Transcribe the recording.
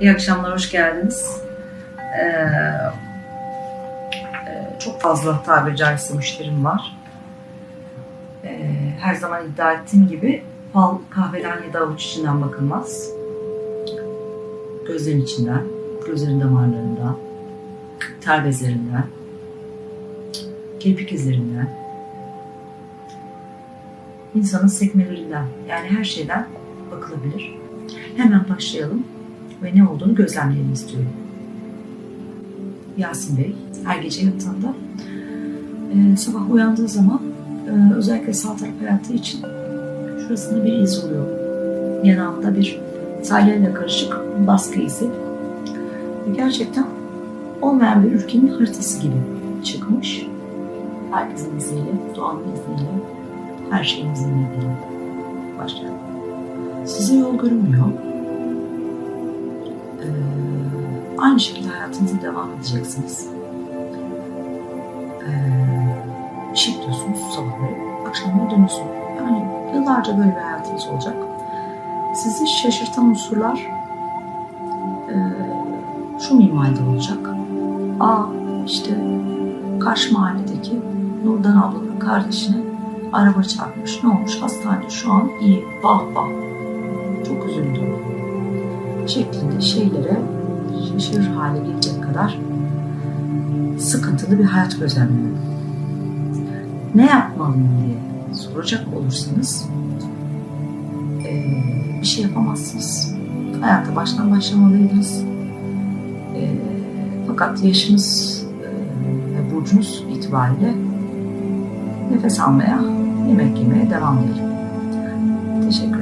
İyi akşamlar, hoş geldiniz. Ee, e, çok fazla tabiri caizse müşterim var. Ee, her zaman iddia ettiğim gibi fal kahveden ya da avuç içinden bakılmaz. Gözlerin içinden, gözlerin damarlarından, ter bezlerinden, kirpik izlerinden, insanın sekmelerinden yani her şeyden bakılabilir. Hemen başlayalım ve ne olduğunu gözlemleyelim istiyorum. Yasin Bey her gece yattığında e, sabah uyandığı zaman e, özellikle sağ taraf hayatı için şurasında bir iz oluyor. Yanağında bir salyalayla karışık baskı izi. Gerçekten olmayan bir ülkenin haritası gibi çıkmış. Herkesin izniyle, doğanın izniyle, her şeyin izniyle başlayalım. Size yol görünmüyor. Aynı şekilde hayatınıza devam edeceksiniz. Ee, işe gidiyorsunuz sabahları, akşamları dönüyorsunuz. Yani yıllarca böyle bir hayatınız olacak. Sizi şaşırtan unsurlar e, şu minvalde olacak. Aa işte karşı mahalledeki Nurdan ablanın kardeşine araba çarpmış. Ne olmuş? Hastanede şu an iyi. Bah bah. Çok üzüldüm. Şeklinde şeylere şaşırır hale gelecek kadar sıkıntılı bir hayat gözlemliyorum. Ne yapmalıyım diye soracak olursanız eee, bir şey yapamazsınız. Hayata baştan başlamalıydınız. Eee, fakat yaşınız eee, ve burcunuz itibariyle nefes almaya, yemek yemeye devam edelim. Teşekkür